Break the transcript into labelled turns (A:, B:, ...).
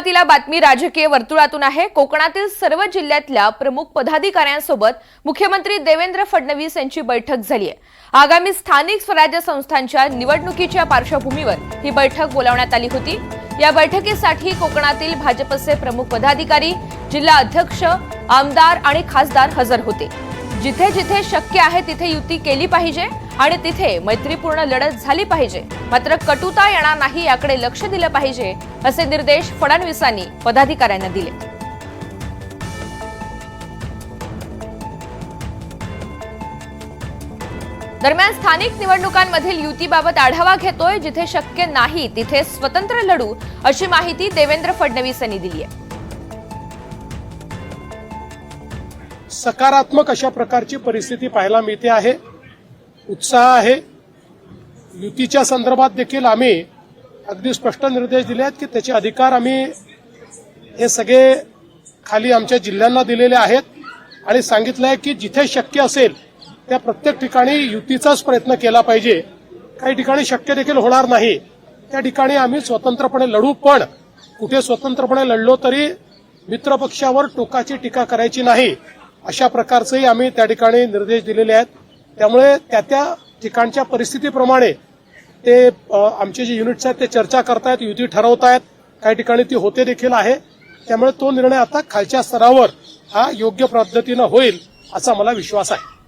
A: सुरुवातीला बातमी राजकीय वर्तुळातून आहे. कोकणातील सर्व जिल्ह्यातल्या प्रमुख पदाधिकाऱ्यांसोबत मुख्यमंत्री देवेंद्र फडणवीस यांची बैठक झाली आहे. आगामी स्थानिक स्वराज्य संस्थांच्या निवडणुकीच्या पार्श्वभूमीवर ही बैठक बोलावण्यात आली होती. या बैठकीसाठी कोकणातील भाजपचे प्रमुख पदाधिकारी जिल्हा अध्यक्ष आमदार आणि खासदार हजर होते. जिथे जिथे शक्य आहे तिथे युती केली पाहिजे. आणि तिथे मैत्रीपूर्ण लढत झाली पाहिजे. मात्र कटुता येणार नाही याकडे लक्ष दिलं पाहिजे असे निर्देश फडणवीसांनी पदाधिकाऱ्यांना दिले. दरम्यान स्थानिक निवडणुकांमधील युतीबाबत आढावा घेतोय जिथे शक्य नाही तिथे स्वतंत्र लढू अशी माहिती देवेंद्र फडणवीस यांनी दिली आहे
B: सकारात्मक अशा प्रकारची परिस्थिती पाहायला मिळते आहे. उत्साह आहे. युतीच्या संदर्भात देखील आम्ही अगदी स्पष्ट निर्देश दिले आहेत की त्याचे अधिकार आम्ही हे सगळे खाली आमच्या जिल्ह्यांना दिलेले आहेत. आणि सांगितलं आहे की जिथे शक्य असेल त्या प्रत्येक ठिकाणी युतीचाच प्रयत्न केला पाहिजे. काही ठिकाणी शक्य देखील होणार नाही. त्या ठिकाणी आम्ही स्वतंत्रपणे लढू पण कुठे स्वतंत्रपणे लढलो तरी मित्रपक्षावर टोकाची टीका करायची नाही. अशा प्रकारचेही आम्ही त्या ठिकाणी निर्देश दिलेले आहेत. त्यामुळे त्या त्या ठिकाणच्या परिस्थितीप्रमाणे ते आमचे जे युनिट्स आहेत ते चर्चा करतायत युती ठरवतायत काही ठिकाणी ती होते देखील आहे. त्यामुळे तो निर्णय आता खालच्या स्तरावर हा योग्य पद्धतीनं होईल असा मला विश्वास आहे.